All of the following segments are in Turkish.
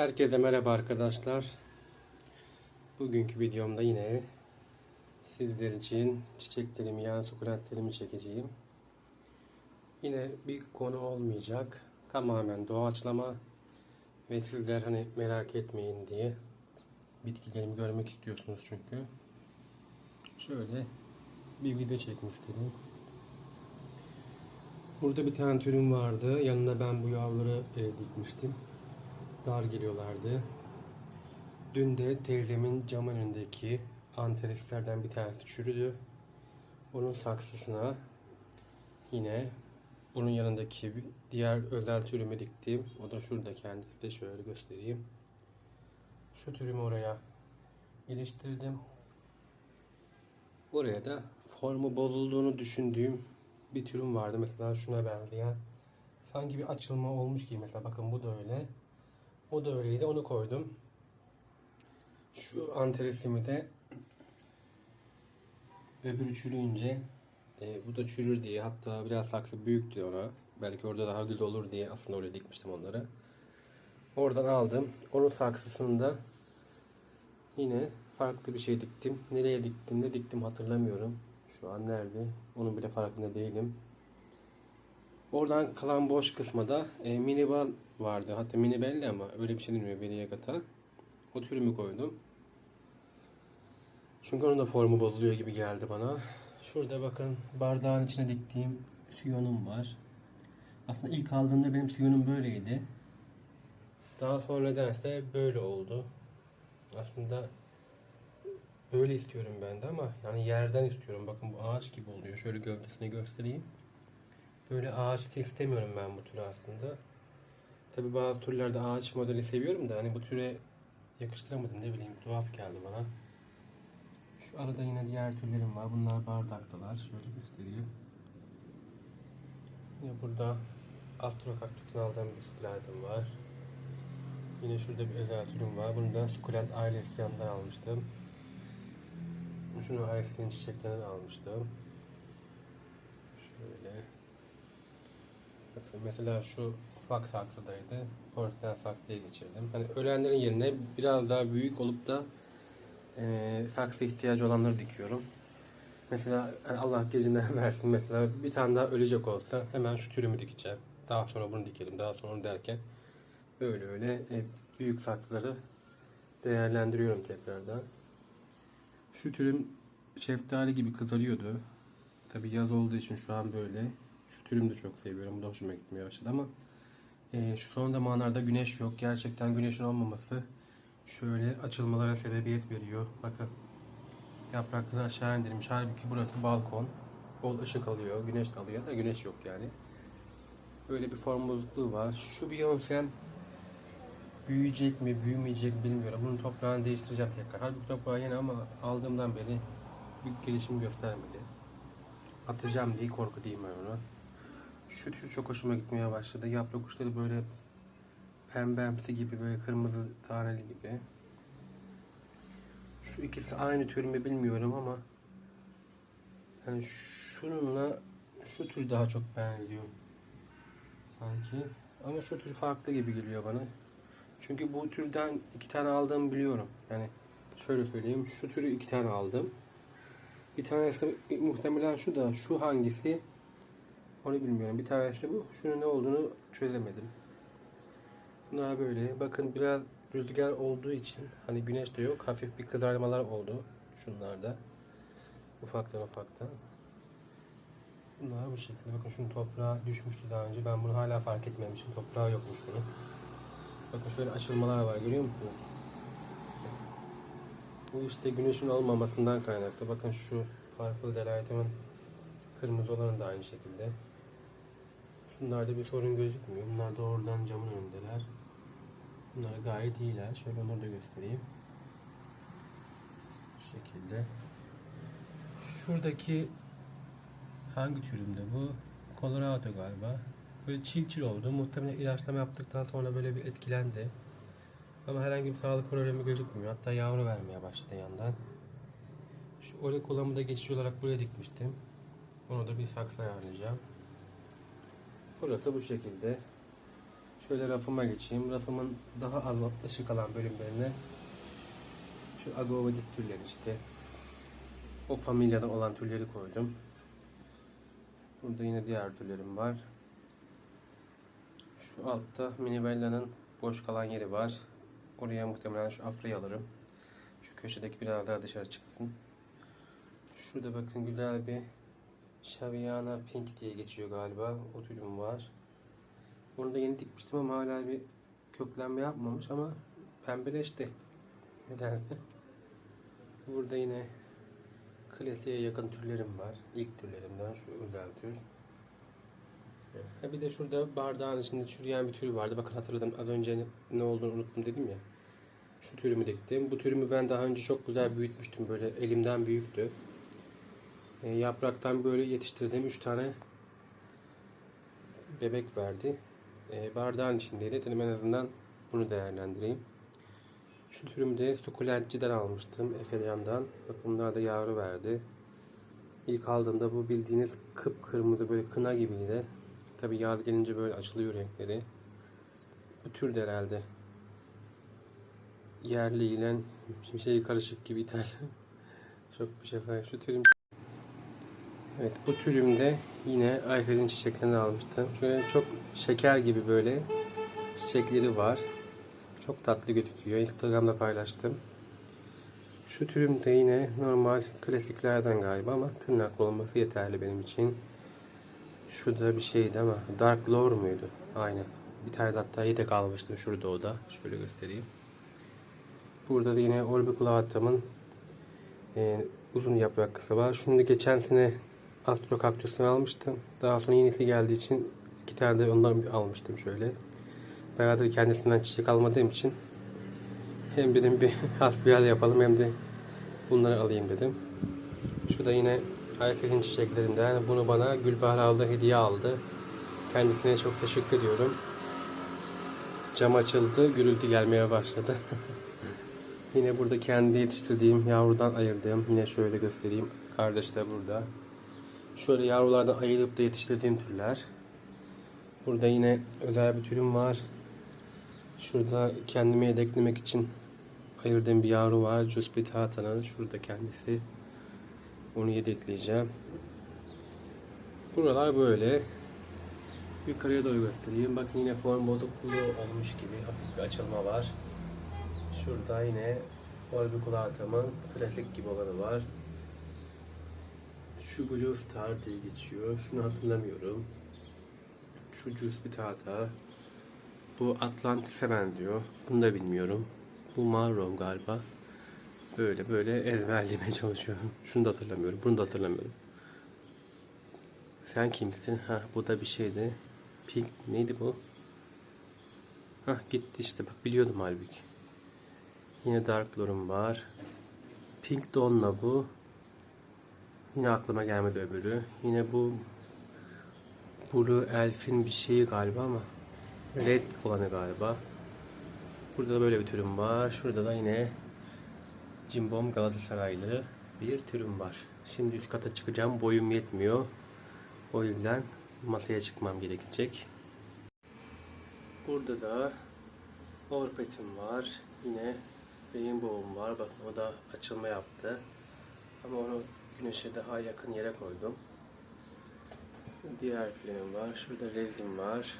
Herkese merhaba arkadaşlar. Bugünkü videomda yine sizler için çiçeklerimi yani sukulentlerimi çekeceğim. Yine bir konu olmayacak. Tamamen doğaçlama ve sizler hani merak etmeyin diye bitkilerimi görmek istiyorsunuz çünkü. Şöyle bir video çekmek istedim. Burada bir tane türüm vardı. Yanına ben bu yavruları e, dikmiştim. Dar geliyorlardı. Dün de teyzemin cam önündeki anterislerden bir tanesi çürüdü. Onun saksısına yine bunun yanındaki diğer özel türümü diktim. O da şurada kendisi de şöyle göstereyim. Şu türümü oraya iliştirdim. Buraya da formu bozulduğunu düşündüğüm bir türüm vardı. Mesela şuna benzeyen. Sanki bir açılma olmuş gibi mesela bakın bu da öyle. O da öyleydi onu koydum. Şu anteresimi de öbürü çürüyünce e, bu da çürür diye hatta biraz saksı büyüktü ona. Belki orada daha güzel olur diye aslında oraya dikmiştim onları. Oradan aldım. Onun saksısını da yine farklı bir şey diktim. Nereye diktim ne diktim hatırlamıyorum. Şu an nerede? Onun bile farkında değilim. Oradan kalan boş kısma da e, minibal vardı. Hatta mini belli ama öyle bir şey deniliyor Veliagat'a. O türümü koydum. Çünkü onun da formu bozuluyor gibi geldi bana. Şurada bakın bardağın içine diktiğim siyonum var. Aslında ilk aldığımda benim siyonum böyleydi. Daha sonra nedense böyle oldu. Aslında böyle istiyorum ben de ama yani yerden istiyorum. Bakın bu ağaç gibi oluyor. Şöyle gövdesini göstereyim. Böyle ağaç istemiyorum ben bu türü aslında. Tabi bazı türlerde ağaç modeli seviyorum da hani bu türe yakıştıramadım ne bileyim tuhaf geldi bana. Şu arada yine diğer türlerim var. Bunlar bardaktalar. Şöyle göstereyim. Yine burada Astro Cactus'un aldığım bir sukulentim var. Yine şurada bir özel türüm var. Bunu da sukulent ailesi yanından almıştım. Şunu ailesinin çiçeklerinden almıştım. Şöyle. Bakın Mesela şu ufak saksıdaydı. Porselen saksıya geçirdim. Hani ölenlerin yerine biraz daha büyük olup da e, saksı ihtiyacı olanları dikiyorum. Mesela hani Allah gecinden versin mesela bir tane daha ölecek olsa hemen şu türümü dikeceğim. Daha sonra bunu dikelim. Daha sonra onu derken öyle öyle e, büyük saksıları değerlendiriyorum tekrardan. Şu türüm şeftali gibi kızarıyordu. Tabi yaz olduğu için şu an böyle. Şu türümü de çok seviyorum. Bu da hoşuma gitmeye başladı ama e, şu son zamanlarda güneş yok. Gerçekten güneşin olmaması şöyle açılmalara sebebiyet veriyor. Bakın yaprakları aşağı indirilmiş. Halbuki burası balkon. Bol ışık alıyor. Güneş de alıyor da güneş yok yani. Böyle bir form bozukluğu var. Şu Beyoncé'm büyüyecek mi, büyümeyecek mi bilmiyorum. Bunun toprağını değiştireceğim tekrar. Halbuki toprağı yeni ama aldığımdan beri bir gelişim göstermedi. Atacağım diye korku diyeyim ben ona. Şu tür çok hoşuma gitmeye başladı. Yaprak uçları böyle pembemsi gibi böyle kırmızı taneli gibi. Şu ikisi aynı tür mü bilmiyorum ama hani şununla şu tür daha çok beğeniliyor sanki. Ama şu tür farklı gibi geliyor bana. Çünkü bu türden iki tane aldığımı biliyorum. Yani şöyle söyleyeyim. Şu türü iki tane aldım. Bir tanesi muhtemelen şu da. Şu hangisi? Onu bilmiyorum. Bir tanesi bu. Şunun ne olduğunu çözemedim. Bunlar böyle. Bakın biraz rüzgar olduğu için hani güneş de yok. Hafif bir kızarmalar oldu. Şunlarda. Ufaktan ufaktan. Bunlar bu şekilde. Bakın şunun toprağa düşmüştü daha önce. Ben bunu hala fark etmemişim. Toprağı yokmuş bunun. Bakın şöyle açılmalar var. Görüyor musunuz? Bu işte güneşin olmamasından kaynaklı. Bakın şu farklı delayetimin kırmızı olanı da aynı şekilde. Şunlarda bir sorun gözükmüyor. Bunlar da oradan camın önündeler. Bunlar gayet iyiler. Şöyle onları da göstereyim. Bu şekilde. Şuradaki hangi türümde bu? Colorado galiba. Böyle çil çil oldu. Muhtemelen ilaçlama yaptıktan sonra böyle bir etkilendi. Ama herhangi bir sağlık problemi gözükmüyor. Hatta yavru vermeye başladı yandan. Şu orikolamı da geçici olarak buraya dikmiştim. Onu da bir saksı ayarlayacağım. Burası bu şekilde. Şöyle rafıma geçeyim. Rafımın daha az ışık alan bölümlerine şu Agovadis türleri işte o familyadan olan türleri koydum. Burada yine diğer türlerim var. Şu altta Minibella'nın boş kalan yeri var. Oraya muhtemelen şu afrayı alırım. Şu köşedeki biraz daha dışarı çıksın. Şurada bakın güzel bir Shaviana Pink diye geçiyor galiba. O türüm var. Bunu da yeni dikmiştim ama hala bir köklenme yapmamış ama pembeleşti. Nedense. Burada yine klasiğe yakın türlerim var. İlk türlerimden şu özel tür. Ha bir de şurada bardağın içinde çürüyen bir tür vardı. Bakın hatırladım. Az önce ne olduğunu unuttum dedim ya. Şu türümü diktim. Bu türümü ben daha önce çok güzel büyütmüştüm. Böyle elimden büyüktü. E, yapraktan böyle yetiştirdiğim 3 tane bebek verdi. E, bardağın içindeydi. Dedim en azından bunu değerlendireyim. Şu türümü de sukulentçiden almıştım. Efecan'dan. Bak bunlar da yavru verdi. İlk aldığımda bu bildiğiniz kıpkırmızı böyle kına gibiydi. Tabi yaz gelince böyle açılıyor renkleri. Bu tür de herhalde yerli ile şey karışık gibi İtalyan. Çok bir şey var. Şu türüm Evet bu türümde yine Ayfer'in çiçeklerini almıştım. Şöyle çok şeker gibi böyle çiçekleri var. Çok tatlı gözüküyor. Instagram'da paylaştım. Şu türüm de yine normal klasiklerden galiba ama tırnaklı olması yeterli benim için. Şurada bir şeydi ama Dark Lore muydu? Aynen. Bir tane hatta yedek almıştım şurada o da. Şöyle göstereyim. Burada da yine Orbiculatam'ın e, uzun yapraklısı var. Şunu geçen sene Astro Cactus'unu almıştım. Daha sonra yenisi geldiği için iki tane de ondan almıştım şöyle. Bayağıdır kendisinden çiçek almadığım için hem dedim bir hasbihal yapalım hem de bunları alayım dedim. Şu da yine Ayfer'in çiçeklerinden. Bunu bana Gülbahar abla hediye aldı. Kendisine çok teşekkür ediyorum. Cam açıldı, gürültü gelmeye başladı. yine burada kendi yetiştirdiğim yavrudan ayırdığım, yine şöyle göstereyim. Kardeş de burada. Şöyle yavrulardan ayırıp da yetiştirdiğim türler. Burada yine özel bir türüm var. Şurada kendime yedeklemek için ayırdığım bir yavru var. Cuspitata'nın. Şurada kendisi. Onu yedekleyeceğim. Buralar böyle. Yukarıya doğru göstereyim. Bakın yine form bozukluğu olmuş gibi hafif bir açılma var. Şurada yine Orbiculatam'ın klasik gibi olanı var. Şu Blue Star diye geçiyor. Şunu hatırlamıyorum. Şu Cuspitata. Bu Atlantis'e benziyor. Bunu da bilmiyorum. Bu Marrom galiba. Böyle böyle ezberlemeye çalışıyorum. Şunu da hatırlamıyorum. Bunu da hatırlamıyorum. Sen kimsin? Ha bu da bir şeydi. Pink neydi bu? Ha gitti işte bak biliyordum halbuki. Yine Dark Lore'um var. Pink Donna bu. Yine aklıma gelmedi öbürü. Yine bu Blue Elf'in bir şeyi galiba ama Red olanı galiba. Burada da böyle bir türüm var. Şurada da yine Cimbom Galatasaraylı bir türüm var. Şimdi üst kata çıkacağım. Boyum yetmiyor. O yüzden masaya çıkmam gerekecek. Burada da Orpet'im var. Yine Rainbow'um var. Bakın o da açılma yaptı. Ama onu güneşe daha yakın yere koydum. Diğer filenim var. Şurada rezim var.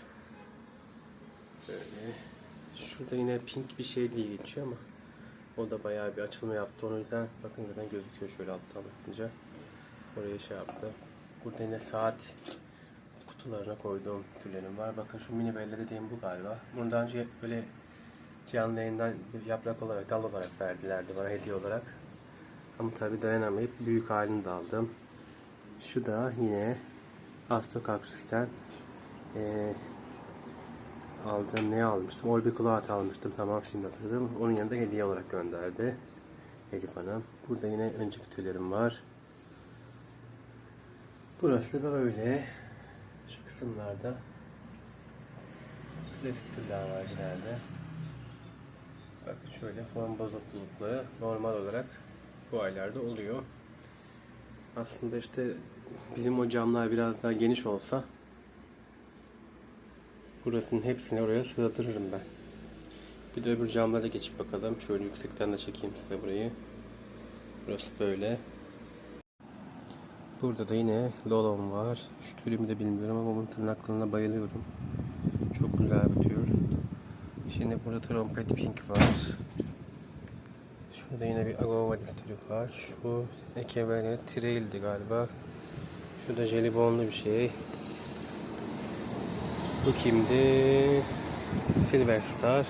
Böyle. Şurada yine pink bir şey diye geçiyor ama o da bayağı bir açılma yaptı. Onun yüzden bakın zaten gözüküyor şöyle alttan bakınca. Oraya şey yaptı. Burada yine saat kutularına koyduğum türlerim var. Bakın şu mini belle dediğim bu galiba. Bunu önce böyle canlı yayından yaprak olarak, dal olarak verdilerdi bana hediye olarak. Ama tabi dayanamayıp büyük halini de aldım. Şu da yine Astro Cactus'ten eee aldığım ne almıştım? Orbiculaat almıştım. Tamam şimdi hatırladım. Onun yanında hediye olarak gönderdi. Elif Hanım. Burada yine önceki tüylerim var. Burası da böyle. Şu kısımlarda klasik türler var genelde. Bakın şöyle form bozuklukları normal olarak bu aylarda oluyor. Aslında işte bizim o camlar biraz daha geniş olsa Burasının hepsini oraya sığdırırım ben. Bir de öbür camlara geçip bakalım. Şöyle yüksekten de çekeyim size burayı. Burası böyle. Burada da yine Lolon var. Şu türümü de bilmiyorum ama bunun tırnaklarına bayılıyorum. Çok güzel bir tür. Şimdi burada trompet pink var. Şurada yine bir Agovadis türü var. Şu Ekevene Trail'di galiba. Şu da jelibonlu bir şey. Bu kimdi? Silver Star.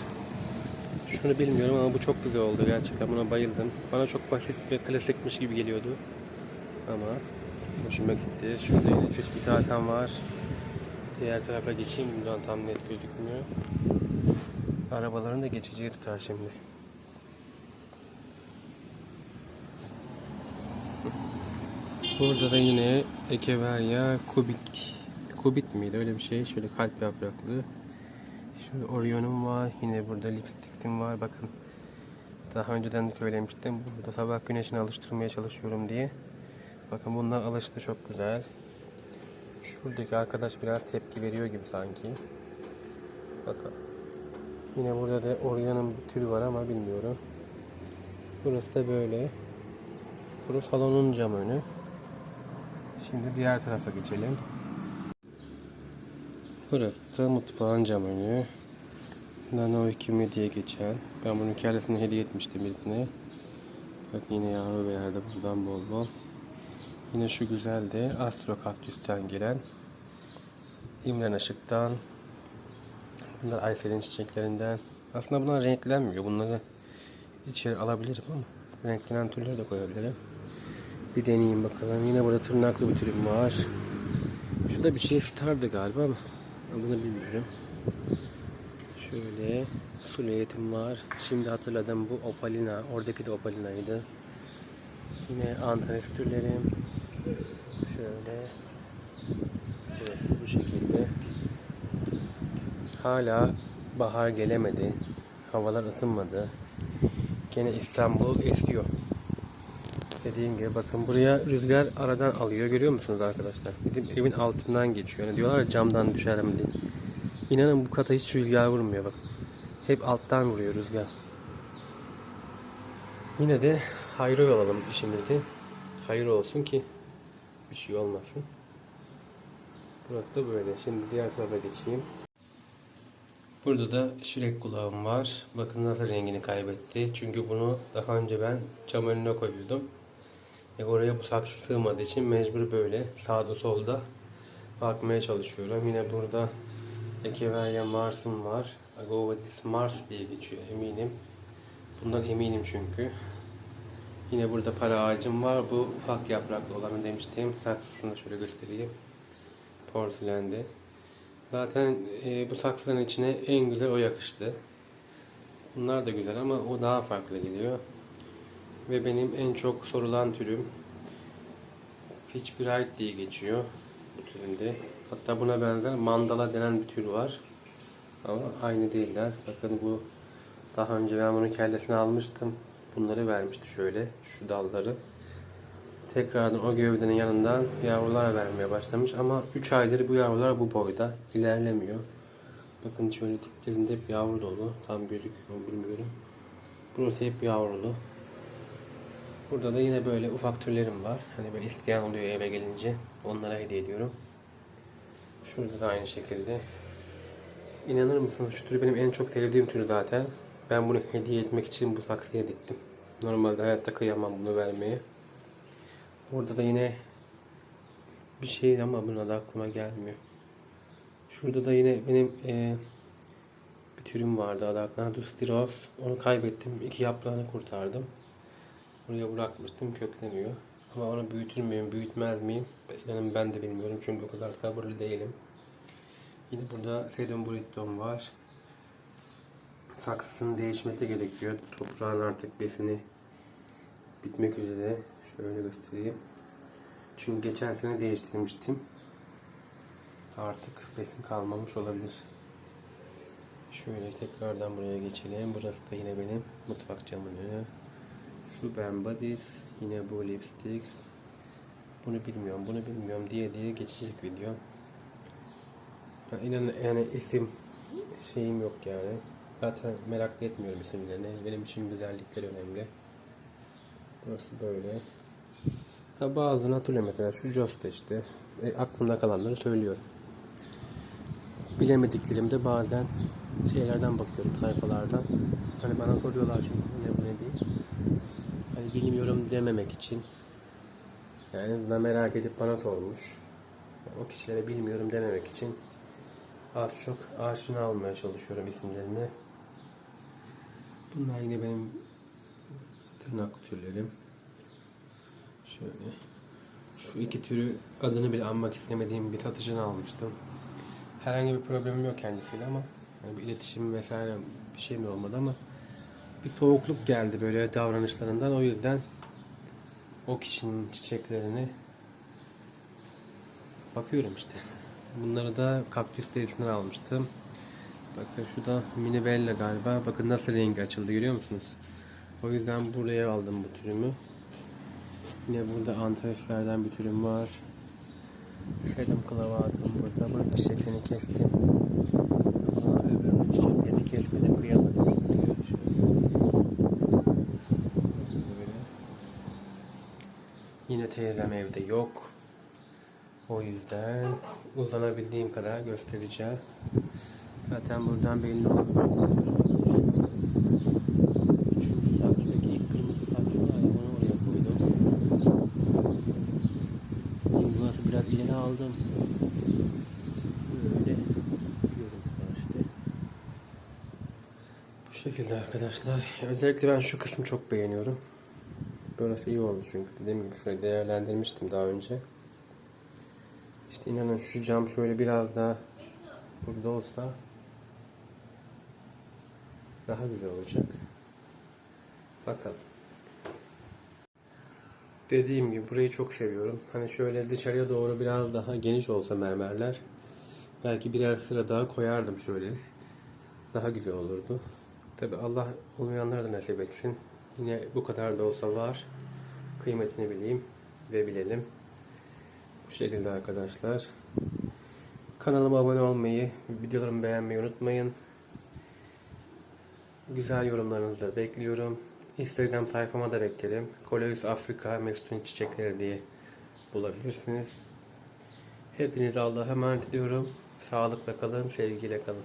Şunu bilmiyorum ama bu çok güzel oldu gerçekten buna bayıldım. Bana çok basit ve klasikmiş gibi geliyordu. Ama hoşuma gitti. Şurada yine cüz bir tatem var. Diğer tarafa geçeyim buradan tam net gözükmüyor. Arabaların da geçiciyi tutar şimdi. Burada da yine Echeveria kubik kubit miydi öyle bir şey. Şöyle kalp yapraklı. Şöyle Orion'um var. Yine burada lipstickim var. Bakın. Daha önceden de söylemiştim. Burada sabah güneşine alıştırmaya çalışıyorum diye. Bakın bunlar alıştı çok güzel. Şuradaki arkadaş biraz tepki veriyor gibi sanki. Bakın. Yine burada da Orion'un bir türü var ama bilmiyorum. Burası da böyle. Burası salonun cam önü. Şimdi diğer tarafa geçelim. Burası mutfağın cam önü. Nano 2 diye geçen. Ben bunun kellesini hediye etmiştim birisine. Bak yine yavru verdi buradan bol bol. Yine şu güzel de Astro Kaktüs'ten gelen. İmren Işık'tan. Bunlar Aysel'in çiçeklerinden. Aslında bunlar renklenmiyor. Bunları içeri alabilirim ama renklenen türleri de koyabilirim. Bir deneyeyim bakalım. Yine burada tırnaklı bir türüm var. Şu da bir şey stardı galiba ama bunu bilmiyorum. Şöyle su leğetim var. Şimdi hatırladım bu opalina. Oradaki de opalinaydı. Yine antanes türlerim. Şöyle. Burası bu şekilde. Hala bahar gelemedi. Havalar ısınmadı. Gene İstanbul esiyor. Dediğim gibi bakın buraya rüzgar aradan alıyor. Görüyor musunuz arkadaşlar? Bizim evin altından geçiyor. Yani diyorlar ya camdan düşer mi diye. İnanın bu kata hiç rüzgar vurmuyor bak. Hep alttan vuruyor rüzgar. Yine de hayır olalım işimizi. Hayır olsun ki bir şey olmasın. Burası da böyle. Şimdi diğer tarafa geçeyim. Burada da şirek kulağım var. Bakın nasıl rengini kaybetti. Çünkü bunu daha önce ben cam önüne koyuyordum. E oraya bu saksı sığmadığı için mecbur böyle sağda solda bakmaya çalışıyorum. Yine burada Echeveria Mars'ım var. Agovadis Mars diye geçiyor eminim. Bundan eminim çünkü. Yine burada para ağacım var. Bu ufak yapraklı olanı demiştim. Saksısını şöyle göstereyim. Porselendi. Zaten e, bu saksıların içine en güzel o yakıştı. Bunlar da güzel ama o daha farklı geliyor. Ve benim en çok sorulan türüm Peach Bright diye geçiyor bu türünde. Hatta buna benzer mandala denen bir tür var. Ama aynı değiller. Bakın bu daha önce ben bunun kellesini almıştım. Bunları vermişti şöyle şu dalları. Tekrardan o gövdenin yanından yavrulara vermeye başlamış ama 3 aydır bu yavrular bu boyda ilerlemiyor. Bakın şöyle diplerinde hep yavru dolu. Tam gözüküyor bilmiyorum. Burası hep yavrulu. Burada da yine böyle ufak türlerim var. Hani böyle isteyen oluyor eve gelince. Onlara hediye ediyorum. Şurada da aynı şekilde. İnanır mısınız şu türü benim en çok sevdiğim türü zaten. Ben bunu hediye etmek için bu saksıya diktim. Normalde hayatta kıyamam bunu vermeye. Burada da yine bir şey ama buna da aklıma gelmiyor. Şurada da yine benim e, bir türüm vardı adı. Dustiros. Onu kaybettim. İki yaprağını kurtardım. Buraya bırakmıştım. Kökleniyor. Ama onu büyütür müyüm, büyütmez miyim? İnanın ben de bilmiyorum. Çünkü o kadar sabırlı değilim. Yine burada Sedum Britton var. Saksının değişmesi gerekiyor. Toprağın artık besini bitmek üzere. Şöyle göstereyim. Çünkü geçen sene değiştirmiştim. Artık besin kalmamış olabilir. Şöyle tekrardan buraya geçelim. Burası da yine benim mutfak camını. Şu Ben Buddies. Yine bu lipstick. Bunu bilmiyorum, bunu bilmiyorum diye diye geçecek video. Yani, yani isim şeyim yok yani. Zaten merak etmiyorum isimlerini. Benim için güzellikleri önemli. Burası böyle. Ha bazılarını hatırlıyorum mesela şu Josta işte. E, aklımda kalanları söylüyorum. Bilemediklerimde bazen şeylerden bakıyorum sayfalardan. Hani bana soruyorlar çünkü ne bu ne değil. Hani bilmiyorum dememek için. Yani en azından merak edip bana sormuş. O kişilere bilmiyorum dememek için az çok aşina almaya çalışıyorum isimlerini. Bunlar yine benim tırnak türlerim. Şöyle. Şu iki türü adını bile anmak istemediğim bir satıcını almıştım. Herhangi bir problemim yok kendisiyle ama yani bir iletişim vesaire bir şey mi olmadı ama bir soğukluk geldi böyle davranışlarından o yüzden o kişinin çiçeklerini bakıyorum işte. Bunları da kaktüs derisinden almıştım. Bakın şu da mini bella galiba. Bakın nasıl rengi açıldı görüyor musunuz? O yüzden buraya aldım bu türümü. Yine burada antreflerden bir türüm var. Sedum clavatum burada. Bak çiçeklerini kestim. Ama öbürünün çiçeklerini kesmedim. Kıyamadım. Şöyle, şöyle. Burası böyle. Yine teyzem evde yok. O yüzden uzanabildiğim kadar göstereceğim. Zaten buradan belli biraz ileri aldım. Böyle görüntüler işte. Bu şekilde arkadaşlar. Özellikle ben şu kısmı çok beğeniyorum. Burası iyi oldu çünkü dediğim gibi şurayı değerlendirmiştim daha önce. İşte inanın şu cam şöyle biraz daha burada olsa daha güzel olacak. Bakalım. Dediğim gibi burayı çok seviyorum. Hani şöyle dışarıya doğru biraz daha geniş olsa mermerler. Belki birer sıra daha koyardım şöyle. Daha güzel olurdu. Tabi Allah olmayanlara da nasip etsin. Yine bu kadar da olsa var. Kıymetini bileyim ve bilelim. Bu şekilde arkadaşlar. Kanalıma abone olmayı, videolarımı beğenmeyi unutmayın. Güzel yorumlarınızı da bekliyorum. Instagram sayfama da beklerim. Koleus Afrika Mesut'un çiçekleri diye bulabilirsiniz. Hepinize Allah'a emanet ediyorum. Sağlıkla kalın, sevgiyle kalın.